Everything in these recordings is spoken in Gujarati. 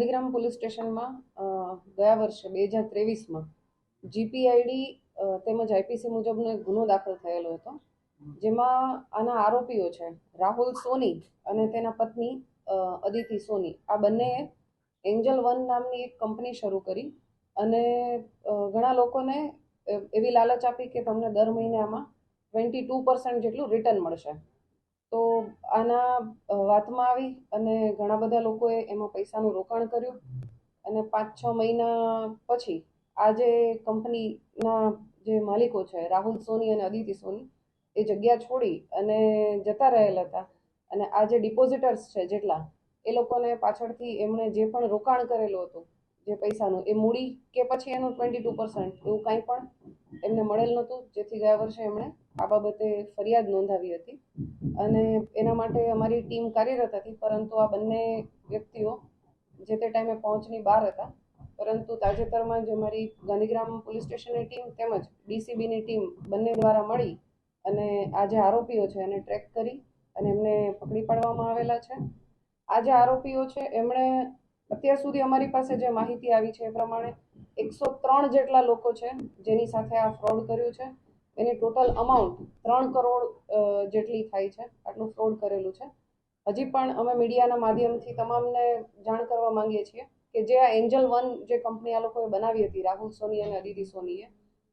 ગાંધીગ્રામ પોલીસ સ્ટેશનમાં ગયા વર્ષે, બે હજાર ત્રેવીસમાં, જીપીઆઈડી તેમજ આઈપીસી મુજબનો એક ગુનો દાખલ થયેલો હતો, જેમાં આના આરોપીઓ છે, રાહુલ સોની અને તેના પત્ની અદિતિ સોની. આ બંનેએ એન્જલ વન નામની એક કંપની શરૂ કરી અને ઘણા લોકોને એવી લાલચ આપી કે તમને દર મહિને આમાં ટ્વેન્ટી ટુ પર્સન્ટ જેટલું રિટર્ન મળશે. આના વાતમાં આવી અને ઘણા બધા લોકોએ એમાં પૈસાનું રોકાણ કર્યું. અને પાંચ છ મહિના પછી આ જે કંપનીના જે માલિકો છે, રાહુલ સોની અને અદિતિ સોની, એ જગ્યા છોડી અને જતા રહેલા હતા. અને આ જે ડિપોઝિટર્સ છે જેટલા, એ લોકોને પાછળથી એમણે જે પણ રોકાણ કરેલું હતું, જે પૈસાનું, એ મૂડી કે પછી એનું ટ્વેન્ટી ટુ પર્સન્ટ એવું કાંઈ પણ એમને મળેલ નહોતું. જેથી ગયા વર્ષે એમણે આ બાબતે ફરિયાદ નોંધાવી હતી. અને એના માટે અમારી ટીમ કાર્યરત હતી, પરંતુ આ બંને વ્યક્તિઓ જે તે ટાઈમે પહોંચની બહાર હતા, પરંતુ તાજેતરમાં જ અમારી ગાંધીગ્રામ પોલીસ સ્ટેશનની ટીમ તેમજ ડીસીબીની ટીમ બંને દ્વારા મળી અને આ જે આરોપીઓ છે એને ટ્રેક કરી અને એમને પકડી પાડવામાં આવેલા છે. આ જે આરોપીઓ છે, એમણે અત્યાર સુધી અમારી પાસે જે માહિતી આવી છે એ પ્રમાણે એકસો ત્રણ જેટલા લોકો છે જેની સાથે આ ફ્રોડ કર્યું છે. એની ટોટલ અમાઉન્ટ ત્રણ કરોડ જેટલી થાય છે, આટલું ફ્રોડ કરેલું છે. હજી પણ અમે મીડિયાના માધ્યમથી તમામને જાણ કરવા માંગીએ છીએ કે જે આ એન્જલ વન જે કંપની આ લોકોએ બનાવી હતી, રાહુલ સોની અને અદિતિ સોનીએ,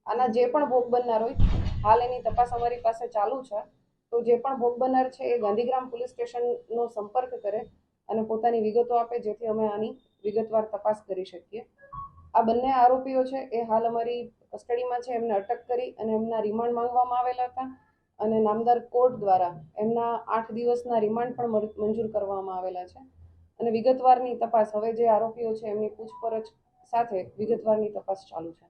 આના જે પણ ભોગ બનનાર હોય, હાલ એની તપાસ અમારી પાસે ચાલુ છે, તો જે પણ ભોગ બનનાર છે એ ગાંધીગ્રામ પોલીસ સ્ટેશનનો સંપર્ક કરે અને પોતાની વિગતો આપે, જેથી અમે આની વિગતવાર તપાસ કરી શકીએ. આ બંને આરોપીઓ છે, એ હાલ અમારી કસ્ટડીમાં છે, એમને અટક કરી અને એમના રિમાન્ડ માંગવામાં આવેલા હતા અને નામદાર કોર્ટ દ્વારા એમના આઠ દિવસના રિમાન્ડ પણ મંજૂર કરવામાં આવેલા છે. અને વિગતવારની તપાસ, હવે જે આરોપીઓ છે, એમની પૂછપરછ સાથે વિગતવારની તપાસ ચાલુ છે.